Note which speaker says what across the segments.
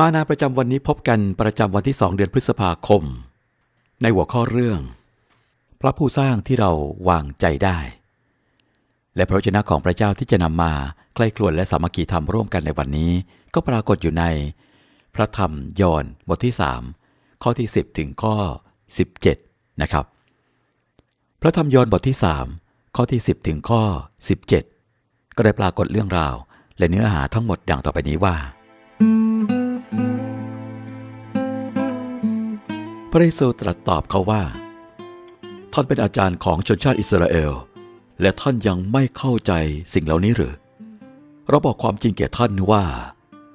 Speaker 1: มานาประจำวันนี้พบกันประจำวันที่2เดือนพฤษภาคม ในหัวข้อเรื่อง พระผู้สร้างที่เราวางใจได้ และพระวจนะของพระเจ้าที่จะนำมาใกล้ครวนและสามัคคีธรรมร่วมกันในวันนี้ ก็ปรากฏอยู่ใน พระธรรมยอห์นบทที่ 3 ข้อที่ 10 ถึงข้อ 17 นะครับ พระธรรมยอห์นบทที่ 3 ข้อที่ 10 ถึงข้อ 17 ก็ได้ปรากฏเรื่องราว และเนื้อหาทั้งหมดดังต่อไปนี้ว่า พระเยซูตรัสตอบเขาว่า ท่านเป็นอาจารย์ของชนชาติอิสราเอล และท่านยังไม่เข้าใจสิ่งเหล่านี้หรือ เราบอกความจริงแก่ท่านว่า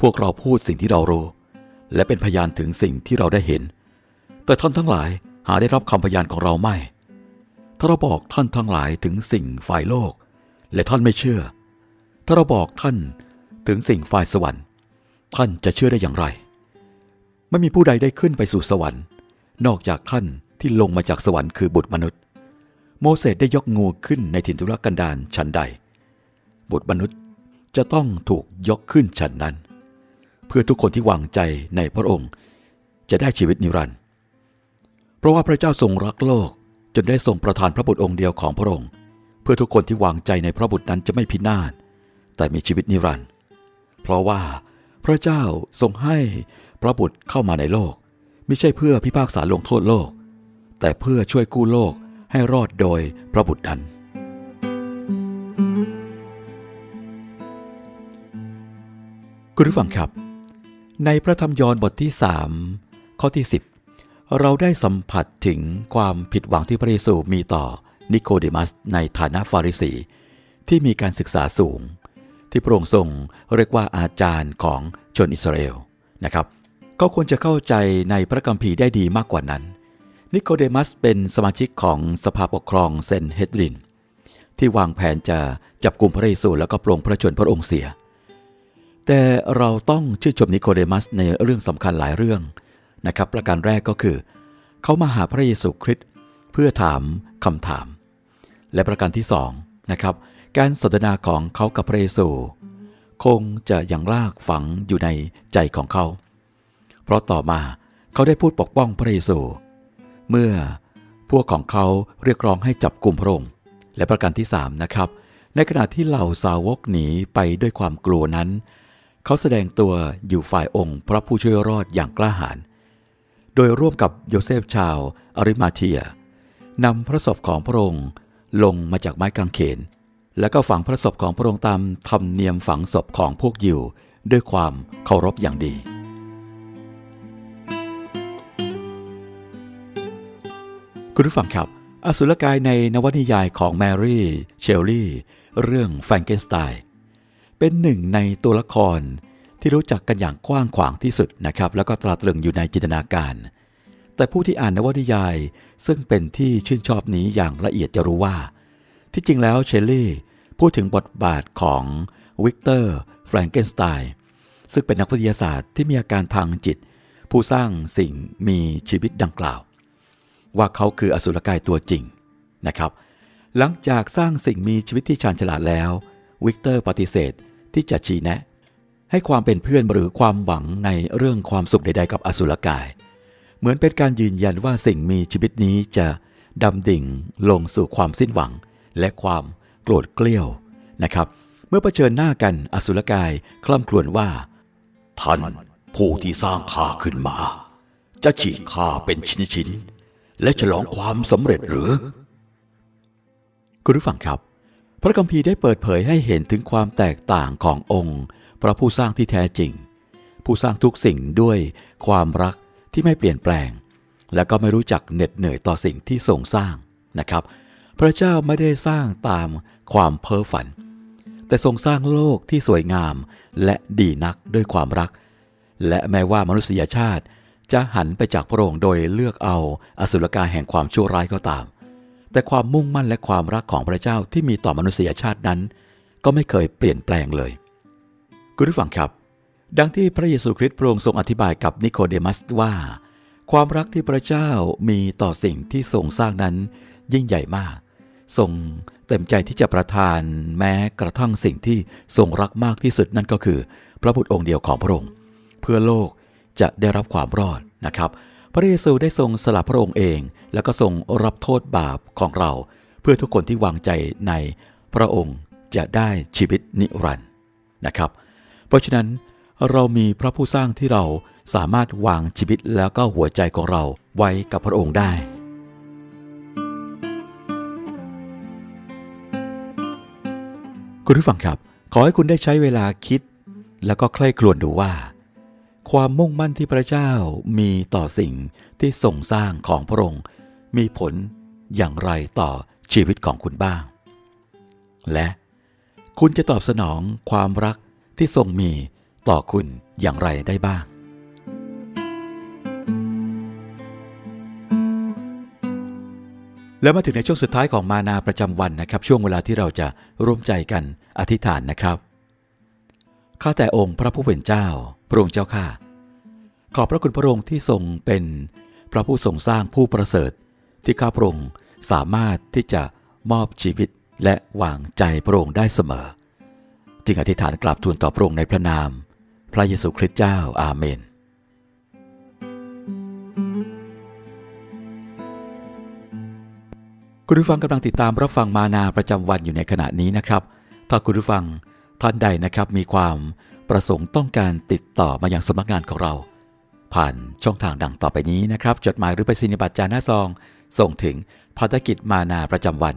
Speaker 1: พวกเราพูดสิ่งที่เรารู้ และเป็นพยานถึงสิ่งที่เราได้เห็น แต่ท่านทั้งหลายหาได้รับคำพยานของเราไม่ ถ้าเราบอกท่านทั้งหลายถึงสิ่งฝ่ายโลก และท่านไม่เชื่อ ถ้าเราบอกท่านถึงสิ่งฝ่ายสวรรค์ ท่านจะเชื่อได้อย่างไร ไม่มีผู้ใดได้ขึ้นไปสู่สวรรค์ นอกจากท่านที่ลงมาจากสวรรค์คือบุตรมนุษย์ โมเสสได้ยกงูขึ้นในถิ่นทุรกันดารชั้นใด บุตรมนุษย์จะต้องถูกยกขึ้นฉันนั้น เพื่อทุกคนที่วางใจในพระองค์ จะได้ชีวิตนิรันดร์เพราะว่าพระเจ้าทรงรักโลกจนได้ทรงประทานพระบุตรองค์เดียวของพระองค์ เพื่อทุกคนที่วางใจในพระบุตรนั้นจะไม่พินาศแต่มีชีวิตนิรันดร์เพราะว่าพระเจ้าทรงให้พระบุตรเข้ามาในโลก ไม่ใช่เพื่อพิพากษาลงโทษโลก แต่เพื่อช่วยกู้โลกให้รอดโดยพระบุตรนั้น คุณผู้ฟังครับ ในพระธรรมยอห์นบทที่ 3 ข้อที่ 10 เราได้สัมผัสถึงความผิดหวังที่พระเยซูมีต่อนิโคเดมัสในฐานะฟาริสี ที่มีการศึกษาสูง ที่พระองค์ทรงเรียกว่าอาจารย์ของชนอิสราเอลนะครับ ก็ควรจะเข้าใจในพระคัมภีร์ได้ดีมากกว่านั้น นิโคเดมัสเป็นสมาชิกของสภาปกครองเซนเฮดริน ที่วางแผนจะจับกลุ่มพระเยซูแล้วก็ปลงพระชนพระองค์เสีย แต่เราต้องชื่นชมนิโคเดมัสในเรื่องสำคัญหลายเรื่องนะครับ ประการแรกก็คือ เขามาหาพระเยซูคริสต์เพื่อถามคำถาม และประการที่สองนะครับการสนทนาของเขากับพระเยซู คงจะยังลากฝังอยู่ในใจของเขา เพราะต่อมาเขาได้พูดปกป้องพระเยซู เมื่อพวกของเขาเรียกร้องให้จับกลุ่มพระองค์ และประการที่สามนะครับ ในขณะที่เหล่าสาวกหนีไปด้วยความกลัวนั้น เขาแสดงตัวอยู่ฝ่ายองค์ พระผู้ช่วยรอดอย่างกล้าหาญ โดยร่วมกับโยเซฟชาวอาริมาเทียนำพระศพของพระองค์ลงมาจากไม้กางเขน แล้วก็ฝังพระศพของพระองค์ตามธรรมเนียมฝังศพของพวกยิวด้วยความเคารพอย่างดี คุณผู้ฟังครับ อสุรกายในนวนิยายของแมรี่เชลลี่ เรื่องแฟรงเกนสไตน์เป็นหนึ่งในตัวละครที่รู้จักกันอย่างกว้างขวางที่สุดนะครับ แล้วก็ตราตรึงอยู่ในจินตนาการ แต่ผู้ที่อ่านนวนิยาย ซึ่งเป็นที่ชื่นชอบนี้อย่างละเอียดจะรู้ว่า ที่จริงแล้วเชลลี่พูดถึงบทบาทของวิกเตอร์แฟรงเกนสไตน์ซึ่งเป็นนักวิทยาศาสตร์ที่มีอาการทางจิต ผู้สร้างสิ่งมีชีวิตดังกล่าว ว่าเขาคืออสุรกายตัวจริงนะครับ หลังจากสร้างสิ่งมีชีวิตที่ชาญฉลาดแล้ว วิกเตอร์ปฏิเสธที่จะชี้แนะ ให้ความเป็นเพื่อนหรือความหวังในเรื่องความสุขใด ๆ กับอสุรกาย เหมือนเป็นการยืนยันว่าสิ่งมีชีวิตนี้จะดำดิ่งลงสู่ความสิ้นหวัง และความโกรธเกลี้ยวนะครับ เมื่อเผชิญหน้ากันอสุรกายคล่ำครวญว่า ท่านผู้ที่สร้างข้าขึ้นมา จะฉีกข้าเป็นชิ้นๆ และฉลองความสำเร็จหรือ คุณผู้ฟังครับ พระคัมภีร์ได้เปิดเผยให้เห็นถึงความแตกต่างขององค์ พระผู้สร้างที่แท้จริง ผู้สร้างทุกสิ่งด้วยความรักที่ไม่เปลี่ยนแปลง และก็ไม่รู้จักเหน็ดเหนื่อยต่อสิ่งที่ทรงสร้างนะครับ พระเจ้าไม่ได้สร้างตามความเพ้อฝัน แต่ทรงสร้างโลกที่สวยงามและดีนักด้วยความรัก และแม้ว่ามนุษยชาติ จะหันไปจากพระองค์โดยเลือกเอาอสุรกายแห่งความชั่วร้ายก็ตาม แต่ความมุ่งมั่นและความรักของพระเจ้าที่มีต่อมนุษยชาตินั้น ก็ไม่เคยเปลี่ยนแปลงเลย คุณผู้ฟังครับ ดังที่พระเยซูคริสต์พระองค์ทรงอธิบายกับนิโคเดมัสว่า ความรักที่พระเจ้ามีต่อสิ่งที่ทรงสร้างนั้น ยิ่งใหญ่มาก ทรงเต็มใจที่จะประทานแม้กระทั่งสิ่งที่ทรงรักมากที่สุดนั่นก็คือ พระบุตรองค์เดียวของพระองค์ เพื่อโลก จะได้รับความรอดนะครับ พระเยซูได้ทรงสละพระองค์เอง แล้วก็ทรงรับโทษบาปของเรา เพื่อทุกคนที่วางใจในพระองค์จะได้ชีวิตนิรันดร์นะครับ เพราะฉะนั้นเรามีพระผู้สร้างที่เราสามารถวางชีวิตแล้วก็หัวใจของเราไว้กับพระองค์ได้คุณผู้ฟังครับ ขอให้คุณได้ใช้เวลาคิด แล้วก็ใคร่ครวญดูว่า ความมุ่งมั่นที่พระเจ้ามีต่อสิ่งที่ทรงสร้างของพระองค์ มีผลอย่างไรต่อชีวิตของคุณบ้าง และคุณจะตอบสนองความรักที่ทรงมีต่อคุณอย่างไรได้บ้าง แล้วมาถึงในช่วงสุดท้ายของมานาประจำวันนะครับ ช่วงเวลาที่เราจะร่วมใจกันอธิษฐานนะครับ ข้าแต่องค์พระผู้เป็นเจ้า พระองค์เจ้าข้าขอบพระคุณพระองค์ที่ทรงเป็นพระผู้ทรงสร้างผู้ประเสริฐ ที่ข้าพระองค์สามารถที่จะมอบชีวิตและวางใจพระองค์ได้เสมอ จึงอธิษฐานกราบทูลต่อพระองค์ในพระนาม พระเยซูคริสต์เจ้าอาเมน คุณผู้ฟังกำลังติดตามรับฟังมานาประจำวันอยู่ในขณะนี้นะครับ ถ้าคุณผู้ฟัง ท่านใดนะครับมีความประสงค์ต้องการติดต่อมาอยังสำนักงานของเรา ผ่านช่องทางดังต่อไปนี้นะครับ จดหมายหรือไปสินิบัตรจานหน้าซอง ส่งถึงภารกิจมานาประจำวัน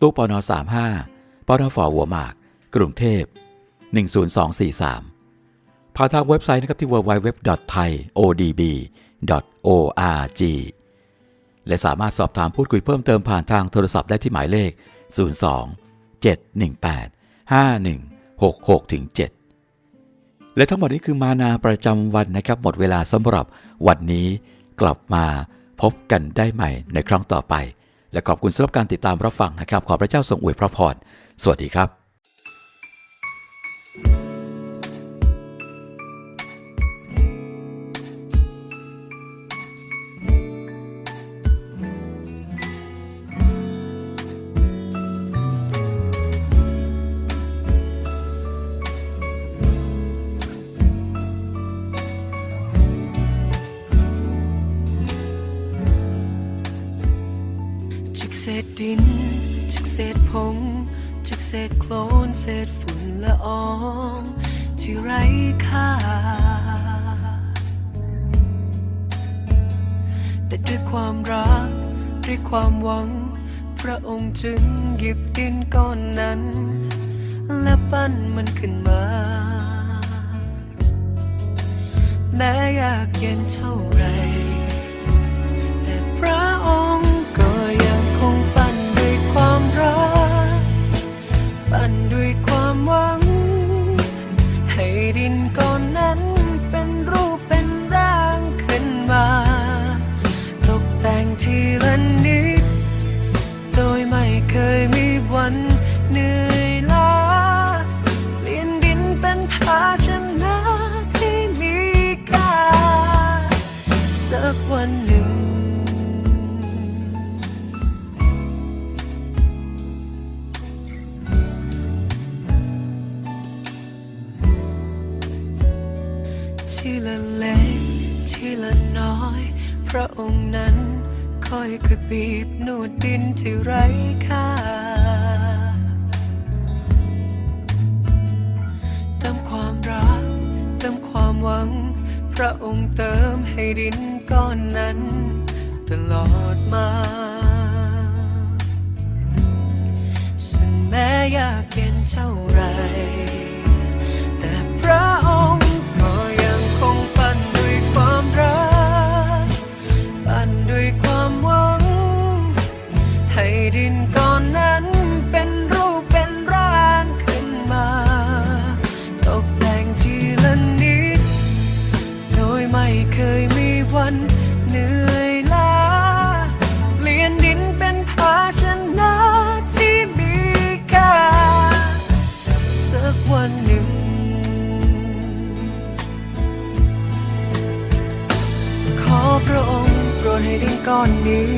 Speaker 1: ตู้ปน35ปนฝหัวหมาก กรุงเทพ 10243 ผ่านทางเว็บไซต์นะครับที่ www.thaiodb.org และสามารถสอบถามพูดคุยเพิ่มเติมผ่านทางโทรศัพท์ได้ที่หมายเลข 02 718 51 6 6 7 และทั้งหมดนี้คือมานาประจำวันนะครับ หมดเวลาสำหรับวันนี้กลับมาพบกันได้ใหม่ในครั้งต่อไป และขอบคุณสำหรับการติดตามรับฟังนะครับ ขอพระเจ้าทรงอวยพระพร สวัสดีครับ
Speaker 2: เศษดิน จากเศษผง จากเศษโคลนเศษฝุ่นละอองที่ไร้ค่า แต่ด้วยความรัก ด้วยความหวัง พระองค์จึงหยิบดินก้อนนั้น และปั้นมันขึ้นมา แม้ยากเย็นเท่าไร แต่พระองค์ ให้ดิ ค่อยค่อยบีบนวดดินที่ไร้ค่าเติมความรักเติมความหวัง พระองค์เติมให้ดินก้อนนั้น ตลอดมาซึ่งแม้ยากเย็นเท่าไร ดินก้อนนั้นเป็นรูปเป็นร่างขึ้นมา ตกแต่งทีละนิดยไม่เคยมีวันเหนื่อยล้าเปลี่ยนดินเป็นภาชนะที่มีค่าสักวันหนึ่งขอพระองค์โปรดให้ดินก้อนนี้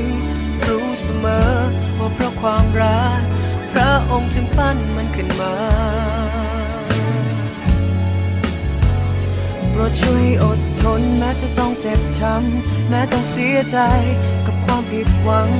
Speaker 2: รู้เสมอ ว่าเพราะความรัก พระองค์จึงปั้นมันขึ้นมาโปรดช่วยอดทนแม้จะต้องเจ็บช้ำแม้ต้องเสียใจกับความผิดหวัง